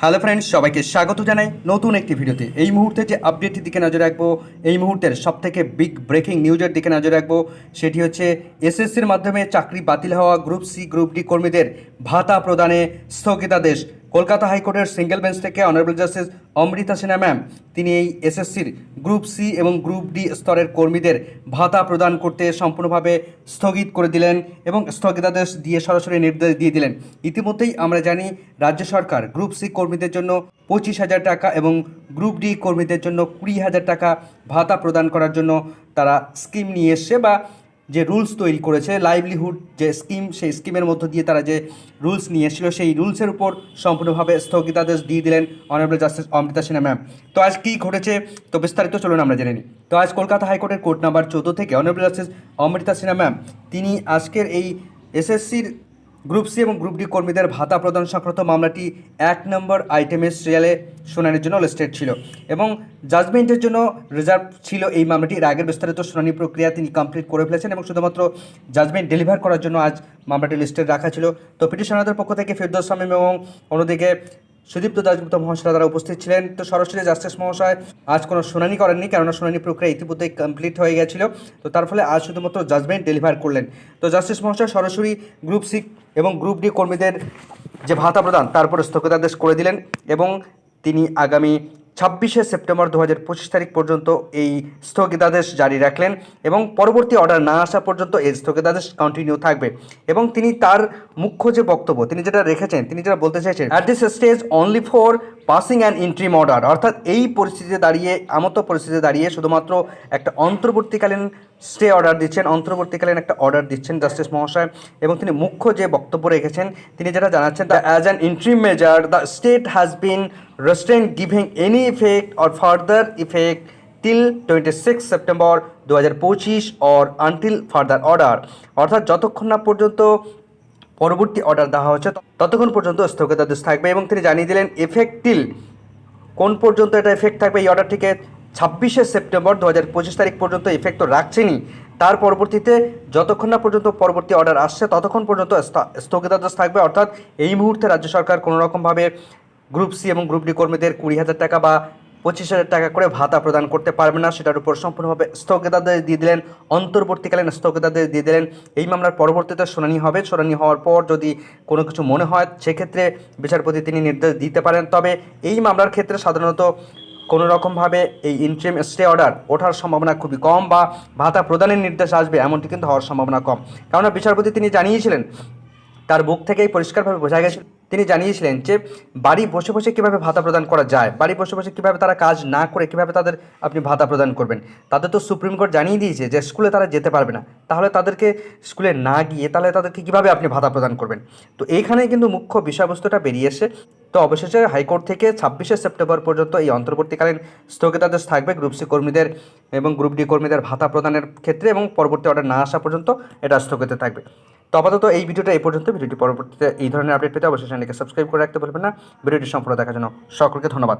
Hello friends সবাইকে স্বাগত জানাই নতুন একটি ভিডিওতে। এই মুহূর্তে যে আপডেটটির দিকে নজর রাখব, এই মুহূর্তের সবথেকে বিগ ব্রেকিং নিউজের দিকে নজর রাখব, সেটি হচ্ছে এসএসসির মাধ্যমে চাকরি বাতিল হওয়া গ্রুপ সি গ্রুপ ডি কর্মীদের ভাতা প্রদানে স্থগিতাদেশ কলকাতা হাইকোর্টের সিঙ্গেল বেঞ্চ থেকে honourable justice Amrita Sinha ma'am, তিনি এই এসএসসির গ্রুপ সি এবং গ্রুপ ডি স্তরের কর্মীদের ভাতা প্রদান করতে সম্পূর্ণভাবে স্থগিত করে দিলেন এবং স্থগিতাদেশ দিয়ে সরাসরি নির্দেশ দিয়ে দিলেন। ইতিমধ্যেই আমরা জানি রাজ্য সরকার গ্রুপ সি কর্মীদের জন্য পঁচিশ হাজার টাকা এবং গ্রুপ ডি কর্মীদের জন্য কুড়ি হাজার টাকা ভাতা প্রদান করার জন্য তারা স্কিম নিয়ে এসছে বা যে রুলস তৈরি করেছে লাইভলিহুড যে স্কিম সেই স্কিমের মধ্য দিয়ে তারা যে রুলস নিয়ে এসেছিল, সেই রুলসের উপর সম্পূর্ণভাবে স্থগিতাদেশ দিয়ে দিলেন honourable justice Amrita Sinha ma'am তো আজ কী ঘটেছে, তো বিস্তারিত চলুন আমরা জেনে নিই। তো আজ কলকাতা হাইকোর্টের কোর্ট নাম্বার চোদ্দ থেকে honourable justice Amrita Sinha ma'am তিনি আজকের এই এসএসসির গ্রুপ সি এবং গ্রুপ ডি কর্মীদের ভাতা প্রদান সংক্রান্ত মামলাটি এক নম্বর আইটেমের সিরিয়ালে শুনানির জন্য লিস্টেড ছিল। এবং জাজমেন্টের জন্য রিজার্ভ ছিল এই মামলাটি। এর আগের বিস্তারিত শুনানি প্রক্রিয়া তিনি কমপ্লিট করে ফেলেছেন এবং শুধুমাত্র জাজমেন্ট ডেলিভার করার জন্য আজ মামলাটি লিস্টেড রাখা ছিল। তো পিটিশনারদের পক্ষ থেকে ফেরদৌস শামীম এবং অন্যদিকে সুদীপ্ত দাসগুপ্ত মহাশয় তারা উপস্থিত ছিলেন। তো সরাসরি জাস্টিস মহাশয়, আজ কোনো শুনানি করেননি, কেননা শুনানি প্রক্রিয়া ইতিমধ্যেই কমপ্লিট হয়ে গেছিল। তো তার ফলে আজ শুধুমাত্র জাজমেন্ট ডেলিভার করলেন। তো জাস্টিস মহাশয় সরাসরি গ্রুপ সি এবং গ্রুপ ডি কর্মীদের যে ভাতা প্রদান, তারপরে স্থগিতাদেশ করে দিলেন এবং তিনি আগামী ছাব্বিশে সেপ্টেম্বর দু হাজার পঁচিশ তারিখ পর্যন্ত এই স্থগিতাদেশ জারি রাখলেন এবং পরবর্তী অর্ডার না আসা পর্যন্ত এই স্থগিতাদেশ কন্টিনিউ থাকবে। এবং তিনি তার মুখ্য যে বক্তব্য, তিনি যেটা রেখেছেন, তিনি যেটা বলতে চাইছেন at this stage only for passing and interim order অর্থাৎ এই পরিস্থিতিতে দাঁড়িয়ে আমতো পরিস্থিতিতে দাঁড়িয়ে শুধুমাত্র একটা অন্তর্বর্তীকালীন স্টে অর্ডার দিচ্ছেন, অন্তর্বর্তীকালীন একটা অর্ডার দিচ্ছেন জাস্টিস মহাশয়। এবং তিনি মুখ্য যে বক্তব্য রেখেছেন, তিনি যেটা জানাচ্ছেন the as an interim measure the state has been restrained giving any effect or further effect till twenty six September দু হাজার পঁচিশ অর আনটিল ফার্দার অর্ডার অর্থাৎ যতক্ষণ না পর্যন্ত পরবর্তী অর্ডার দেওয়া হচ্ছে। ততক্ষণ পর্যন্ত স্থগিতাদেশ থাকবে এবং তিনি জানিয়ে দিলেন এফেক্ট টিল কোন পর্যন্ত এটা এফেক্ট থাকবে এই অর্ডারটিকে ছাব্বিশে সেপ্টেম্বর দু হাজার পঁচিশ তারিখ পর্যন্ত এফেক্ট তো রাখছেনই। তার পরবর্তীতে যতক্ষণ না পর্যন্ত পরবর্তী অর্ডার আসছে, ততক্ষণ পর্যন্ত স্থ- স্থগিতাদেশ থাকবে। অর্থাৎ এই মুহূর্তে রাজ্য সরকার কোনো রকমভাবে গ্রুপ সি এবং গ্রুপ ডি কর্মীদের কুড়ি হাজার টাকা বা পঁচিশ হাজার টাকা করে ভাতা প্রদান করতে পারবে না, সেটার উপর সম্পূর্ণভাবে স্থগিতাদেশ দিয়ে দিলেন, অন্তর্বর্তীকালীন স্থগিতাদেশ দিয়ে দিলেন। এই মামলার পরবর্তীতে শুনানি হবে, শুনানি হওয়ার পর যদি কোনো কিছু মনে হয়, সেক্ষেত্রে বিচারপতি তিনি নির্দেশ দিতে পারেন। তবে এই মামলার ক্ষেত্রে সাধারণত কোনো রকমভাবে এই ইন্ট্রিম স্টে অর্ডার ওঠার সম্ভাবনা খুবই কম বা ভাতা প্রদানের নির্দেশ আসবে, এমনটি কিন্তু হওয়ার সম্ভাবনা কম। কেননা, বিচারপতি তিনি জানিয়েছিলেন তার বুক থেকেই পরিষ্কারভাবে বোঝা গেছে তিনি জানিয়েছিলেন যে, বাড়ি বসে বসে কীভাবে ভাতা প্রদান করা যায়, বাড়ি বসে বসে কীভাবে তারা কাজ না করে, কীভাবে তাদের আপনি ভাতা প্রদান করবেন। তাদের তো সুপ্রিম কোর্ট জানিয়ে দিয়েছে যে, স্কুলে তারা যেতে পারবে না। তাহলে তাদেরকে স্কুলে না গিয়ে তাহলে তাদেরকে কীভাবে আপনি ভাতা প্রদান করবেন? তো এইখানেই কিন্তু মুখ্য বিষয়বস্তুটা বেরিয়ে এসে তো অবশেষে হাইকোর্ট থেকে ছাব্বিশে সেপ্টেম্বর পর্যন্ত এই অন্তর্বর্তীকালীন স্থগিতাদেশ থাকবে গ্রুপ সি কর্মীদের এবং গ্রুপ ডি কর্মীদের ভাতা প্রদানের ক্ষেত্রে এবং পরবর্তী অর্ডার না আসা পর্যন্ত এটা স্থগিত থাকবে। তো আপাতত এই ভিডিওটা এই পর্যন্ত। ভিডিওটি পরবর্তীতে এই ধরনের আপডেট পেতে অবশ্যই চ্যানেলকে সাবস্ক্রাইব করে রাখতে ভুলবেন না। ভিডিওটি সম্পূর্ণ দেখার জন্য সকলকে ধন্যবাদ।